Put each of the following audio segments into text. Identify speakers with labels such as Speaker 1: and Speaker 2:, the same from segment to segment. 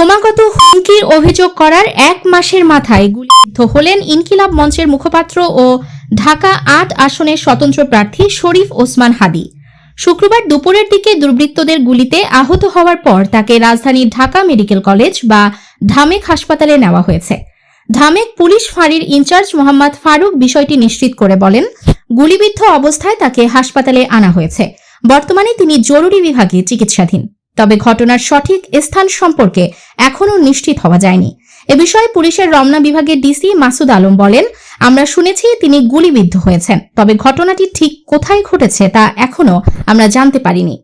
Speaker 1: ক্রমাগত হুমকির অভিযোগ করার এক মাসের মাথায় গুলিবিদ্ধ হলেন ইনকিলাব মঞ্চের মুখপাত্র ও ঢাকা আট আসনের স্বতন্ত্র প্রার্থী শরীফ ওসমান হাদি। শুক্রবার দুপুরের দিকে দুর্বৃত্তদের গুলিতে আহত হওয়ার পর তাকে রাজধানীর ঢাকা মেডিকেল কলেজ বা ধামেক হাসপাতালে নেওয়া হয়েছে। ধামেক পুলিশ ফাঁড়ির ইনচার্জ মোহাম্মদ ফারুক বিষয়টি নিশ্চিত করে বলেন, গুলিবিদ্ধ অবস্থায় তাকে হাসপাতালে আনা হয়েছে। বর্তমানে তিনি জরুরি বিভাগে চিকিৎসাধীন। তবে ঘটনার সঠিক স্থান সম্পর্কে এখনও নিশ্চিত হওয়া যায়নি। এ বিষয়ে পুলিশের রমনা বিভাগের ডিসি মাসুদ আলম বলেন, আমরা শুনেছি তিনি গুলিবিদ্ধ হয়েছেন, তবে ঘটনাটি ঠিক কোথায় ঘটেছে তা এখনও আমরা জানতে পারিনি।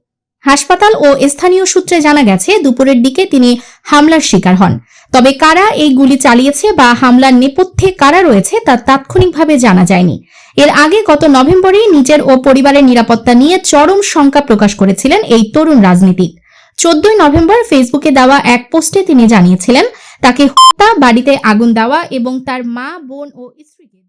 Speaker 1: হাসপাতাল ও স্থানীয় সূত্রে জানা গেছে, দুপুরের দিকে তিনি হামলার শিকার হন। তবে কারা এই গুলি চালিয়েছে বা হামলার নেপথ্যে কারা রয়েছে তা তাৎক্ষণিকভাবে জানা যায়নি। এর আগে গত নভেম্বরেই নিজের ও পরিবারের নিরাপত্তা নিয়ে চরম শঙ্কা প্রকাশ করেছিলেন এই তরুণ রাজনীতিক। চোদ্দই নভেম্বর ফেসবুকে দেওয়া এক পোস্টে তিনি জানিয়েছিলেন, তাকে হত্যা, বাড়িতে আগুন দেওয়া এবং তার মা, বোন ও স্ত্রীকে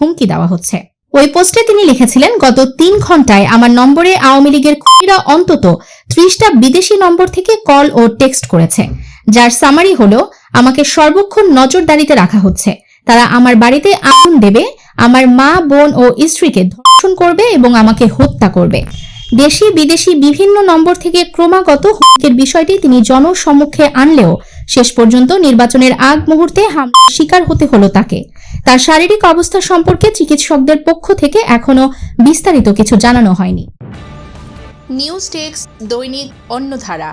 Speaker 1: হুমকি দেওয়া হচ্ছে। ওই পোস্টে তিনি লিখেছিলেন, গত তিন ঘন্টায় আমার নম্বরে আওয়ামী লীগের খুনিরা অন্তত ত্রিশটা বিদেশি নম্বর থেকে কল ও টেক্সট করেছে। যার সামারি হলো, আমাকে সর্বক্ষণ নজরদারিতে রাখা হচ্ছে। তারা আমার বাড়িতে আগুন দেবে, আমার মা, বোন ও স্ত্রীকে ধর্ষণ করবে এবং আমাকে হত্যা করবে। দেশি বিদেশি বিভিন্ন নম্বর থেকে ক্রমাগত হুমকির বিষয়টি তিনি জনসম্মুখে আনলেও শেষ পর্যন্ত নির্বাচনের আগ মুহূর্তে হামলার শিকার হতে হলো তাকে। তার শারীরিক অবস্থা সম্পর্কে চিকিৎসকদের পক্ষ থেকে এখনও বিস্তারিত কিছু জানানো হয়নি।
Speaker 2: নিউজ টেক্স দৈনিক অন্যধারা